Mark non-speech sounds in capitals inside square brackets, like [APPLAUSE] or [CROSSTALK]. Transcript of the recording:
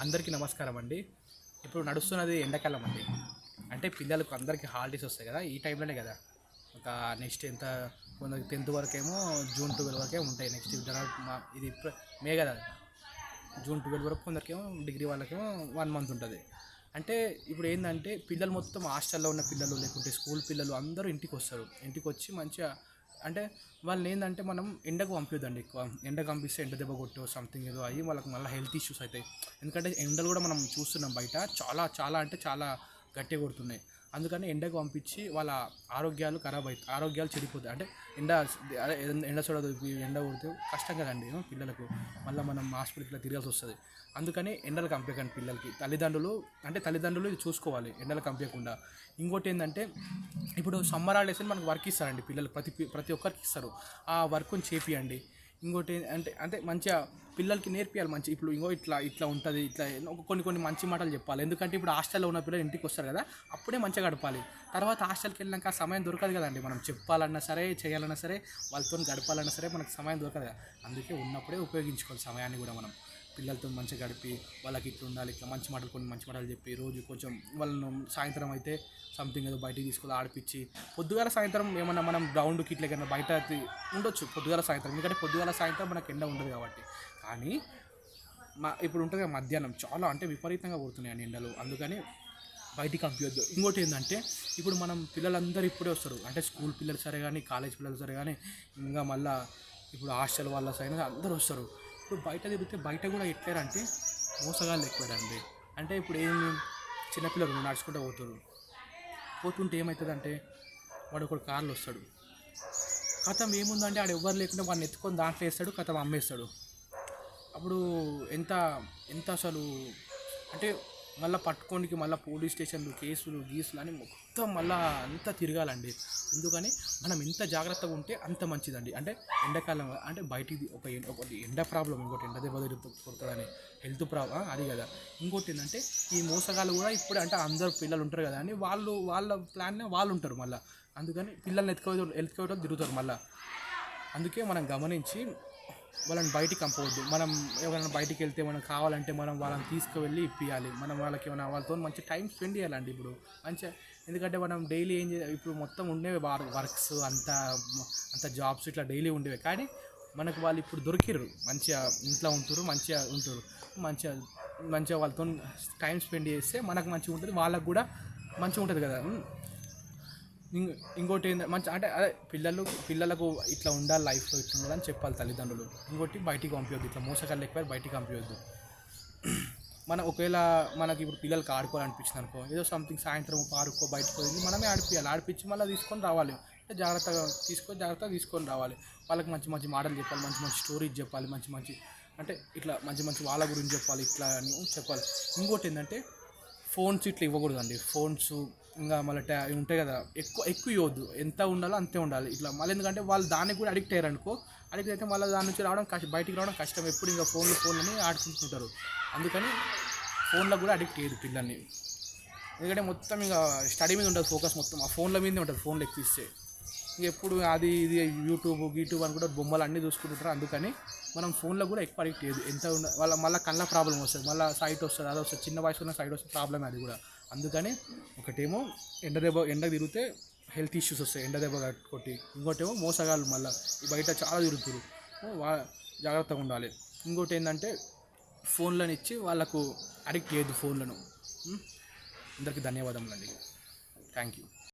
అందరికీ నమస్కారం అండి. ఇప్పుడు నడుస్తున్నది ఎండాకాలం అండి. అంటే పిల్లలకు అందరికీ హాలిడేస్ వస్తాయి కదా ఈ టైంలోనే కదా. ఒక నెక్స్ట్ ఎంత కొందరికి టెన్త్ వరకేమో జూన్ ట్వెల్వ్ వరకే ఉంటాయి. నెక్స్ట్ మా ఇది మే కదా. జూన్ ట్వెల్వ్ వరకు కొందరికేమో డిగ్రీ వాళ్ళకేమో వన్ మంత్ ఉంటుంది. అంటే ఇప్పుడు ఏంటంటే పిల్లలు మొత్తం హాస్టల్లో ఉన్న పిల్లలు లేకుంటే స్కూల్ పిల్లలు అందరూ ఇంటికి వస్తారు ఇంటికి వచ్చి మంచిగా అంటే వాళ్ళు ఏంటంటే మనం ఎండకు పంపిద్దండి ఎక్కువ. ఎండకు పంపిస్తే ఎండ దెబ్బ కొట్టు సంథింగ్ ఏదో అయ్యి వాళ్ళకి మళ్ళీ హెల్త్ ఇష్యూస్ అవుతాయి ఎందుకంటే ఎండలు కూడా మనం చూస్తున్నాం బయట. చాలా చాలా అంటే చాలా గట్టిగా కొడుతున్నాయి. అందుకని ఎండకు పంపించి వాళ్ళ ఆరోగ్యాలు ఖరాబ్ అవుతాయి ఆరోగ్యాలు చెడిపోతాయి. అంటే ఎండ ఎండ చూడదు ఎండ కొడితే కష్టం కదండి పిల్లలకు. మళ్ళీ మనం హాస్పిటల్కి తిరగాల్సి వస్తుంది. అందుకని ఎండలు కంపేయకండి పిల్లలకి. తల్లిదండ్రులు అంటే తల్లిదండ్రులు ఇది చూసుకోవాలి ఎండలు పంపించకుండా ఇంకోటి ఏంటంటే ఇప్పుడు సమ్మర్ హాలిడేస్ మనకు వర్క్ ఇస్తారండి పిల్లలు. ప్రతి ప్రతి ఒక్కరికి ఇస్తారు. ఆ వర్క్ని చేపియండి. ఇంకోటి అంటే అంటే మంచిగా పిల్లలకి నేర్పియాలి మంచి ఇప్పుడు ఇంకో ఇట్లా ఇట్లా ఉంటుంది ఇట్లా ఒక కొన్ని కొన్ని మంచి మాటలు చెప్పాలి. ఎందుకంటే ఇప్పుడు హాస్టల్లో ఉన్న పిల్లలు ఇంటికి వస్తారు కదా అప్పుడే మంచిగా గడపాలి. తర్వాత హాస్టల్కి వెళ్ళినాక సమయం దొరకదు కదండి. మనం చెప్పాలన్నా సరే చేయాలన్నా సరే వాళ్ళతో గడపాలన్నా సరే మనకు సమయం దొరకదు కదా. అందుకే ఉన్నప్పుడే ఉపయోగించుకోవాలి సమయాన్ని కూడా మనం. పిల్లలతో మంచిగా గడిపి వాళ్ళకి ఇట్లా ఉండాలి ఇట్లా మంచి మాటలు కొన్ని మంచి మాటలు చెప్పి రోజు కొంచెం వాళ్ళను సాయంత్రం అయితే సంథింగ్ ఏదో బయటికి తీసుకుని ఆడిపించి పొద్దుగాల సాయంత్రం ఏమన్నా మనం గ్రౌండ్కి ఇట్లా కన్నా బయట ఉండొచ్చు పొద్దుగాల సాయంత్రం. ఎందుకంటే పొద్దుగాల సాయంత్రం మనకు ఎండ ఉండదు కాబట్టి. కానీ మా ఇప్పుడు ఉంటుంది మధ్యాహ్నం. చాలా అంటే విపరీతంగా పోతున్నాయి ఎండలు. అందుకని బయటికి పంపించొద్దు ఇంకోటి ఏంటంటే ఇప్పుడు మనం పిల్లలందరూ ఇప్పుడే వస్తారు. అంటే స్కూల్ పిల్లలు సరే కానీ కాలేజ్ పిల్లలు సరే కానీ ఇంకా మళ్ళా ఇప్పుడు హాస్టల్ వాళ్ళ సైనా అందరూ వస్తారు. ఇప్పుడు బయట తిరిగితే బయట కూడా ఎట్లేరంటే మోసగాళ్ళు ఎక్కువరండి. అంటే ఇప్పుడు ఏం చిన్నపిల్లలు నడుచుకుంటూ పోతారు. పోతుంటే ఏమవుతుందంటే వాడు ఒకడు కార్లు వస్తాడు. కథం ఏముందంటే ఆడు ఎవ్వరు లేకుండా వాడిని ఎత్తుకొని దాంట్లో వేస్తాడు కథం అమ్మేస్తాడు. అప్పుడు ఎంత ఎంత అసలు అంటే మళ్ళీ పట్టుకోనికి మళ్ళీ పోలీస్ స్టేషన్లు కేసులు గీసులు అని మొత్తం మళ్ళీ అంతా తిరగాలండి. అందుకని మనం ఎంత జాగ్రత్తగా ఉంటే అంత మంచిదండి. అంటే ఎండాకాలం అంటే బయటికి ఒక ఒకటి ఎండ ప్రాబ్లం ఇంకోటి ఎండ దెబ్బ కొడుతుందని హెల్త్ ప్రాబ్లం అది కదా. ఇంకోటి ఏంటంటే ఈ మోసగాళ్ళు కూడా ఇప్పుడు అంటే అందరు పిల్లలు ఉంటారు కదా అని వాళ్ళు వాళ్ళ ప్లాన్ వాళ్ళు ఉంటారు మళ్ళీ. అందుకని పిల్లల్ని ఎత్తుకోవడం ఎత్తుకోవడం తిరుగుతారు మళ్ళీ. అందుకే మనం గమనించి వాళ్ళని బయటికి పంపవద్దు. మనం ఎవరైనా బయటికి వెళ్తే మనం కావాలంటే మనం వాళ్ళని తీసుకువెళ్ళి ఇప్పియాలి. మనం వాళ్ళకి ఏమైనా వాళ్ళతో మంచి టైం స్పెండ్ చేయాలండి ఇప్పుడు. మంచిగా ఎందుకంటే మనం డైలీ ఏం చే ఇప్పుడు మొత్తం ఉండేవి వర్క్స్ అంత అంత జాబ్స్ ఇట్లా డైలీ ఉండేవి. కానీ మనకు వాళ్ళు ఇప్పుడు దొరికిర్రు. మంచిగా ఇంట్లో ఉంటారు మంచిగా ఉంటారు మంచిగా మంచిగా వాళ్ళతో టైం స్పెండ్ చేస్తే మనకు మంచిగా ఉంటుంది. వాళ్ళకు కూడా మంచిగా ఉంటుంది కదా. ఇంకోటి ఏంది మంచి అంటే అదే పిల్లలు పిల్లలకు ఇట్లా ఉండాలి లైఫ్లో ఇట్లా ఉండాలని చెప్పాలి తల్లిదండ్రులు. ఇంకోటి బయటికి పంపించద్దు ఇట్లా మోసగాళ్ళు ఎక్కువ బయటికి పంపించద్దు [CLEARS THROAT] మనం ఒకవేళ మనకి ఇప్పుడు పిల్లలకి ఆడుకోవాలనిపించింది అనుకో ఏదో సంథింగ్ సాయంత్రం పార్కో బయటకు పోయింది మనమే ఆడిపియాలి ఆడిపించి మళ్ళీ తీసుకొని రావాలి. అంటే జాగ్రత్తగా తీసుకొని జాగ్రత్తగా తీసుకొని రావాలి. వాళ్ళకి మంచి మంచి మాటలు చెప్పాలి మంచి మంచి స్టోరీస్ చెప్పాలి మంచి మంచి అంటే ఇట్లా మంచి మంచి వాళ్ళ గురించి చెప్పాలి ఇట్లా అని చెప్పాలి. ఇంకోటి ఏంటంటే ఫోన్స్ ఇట్లా ఇవ్వకూడదండి. ఫోన్స్ ఇంకా మళ్ళీ ట్యా ఉంటాయి కదా ఎక్కువ ఎక్కువ ఇవ్వద్దు. ఎంత ఉండాలో అంతే ఉండాలి. ఇట్లా మళ్ళీ ఎందుకంటే వాళ్ళు దానికి కూడా అడిక్ట్ అయ్యారు అనుకో అడిక్ట్ అయితే మళ్ళీ దాని నుంచి రావడం కష్టం బయటికి రావడం కష్టం. ఎప్పుడు ఇంకా ఫోన్లు ఫోన్లని ఆడుకుంటుంటారు. అందుకని ఫోన్లో కూడా అడిక్ట్ అయ్యారు పిల్లల్ని. ఎందుకంటే మొత్తం ఇంకా స్టడీ మీద ఉంటుంది ఫోకస్ మొత్తం. ఆ ఫోన్ల మీదే ఉంటుంది ఫోన్లు ఎక్కిస్తే ఇంక ఎప్పుడు అది ఇది యూట్యూబ్ గీట్యూబ్ అని కూడా బొమ్మలు అన్నీ చూసుకుంటుంటారు. అందుకని మనం ఫోన్లో కూడా ఎక్కువ అడిక్ట్ అయ్యేది ఎంత ఉండ వాళ్ళ మళ్ళీ కళ్ళ ప్రాబ్లం వస్తుంది. మళ్ళీ సైట్ వస్తుంది అది వస్తుంది. చిన్న వయసులో సైట్ వస్తుంది ప్రాబ్లమే అది కూడా. అందుకని ఒకటేమో ఎండ దెబ్బ ఎండ తిరిగితే హెల్త్ ఇష్యూస్ వస్తాయి. ఎండ దెబ్బ కొట్టి. ఇంకోటేమో మోసగాళ్ళు మళ్ళీ బయట చాలా తిరుగుతారు వా జాగ్రత్తగా ఉండాలి. ఇంకోటి ఏంటంటే ఫోన్లను ఇచ్చి వాళ్ళకు అడిక్ట్ చేయొద్దు ఫోన్లను. అందరికీ ధన్యవాదములండి. Thank you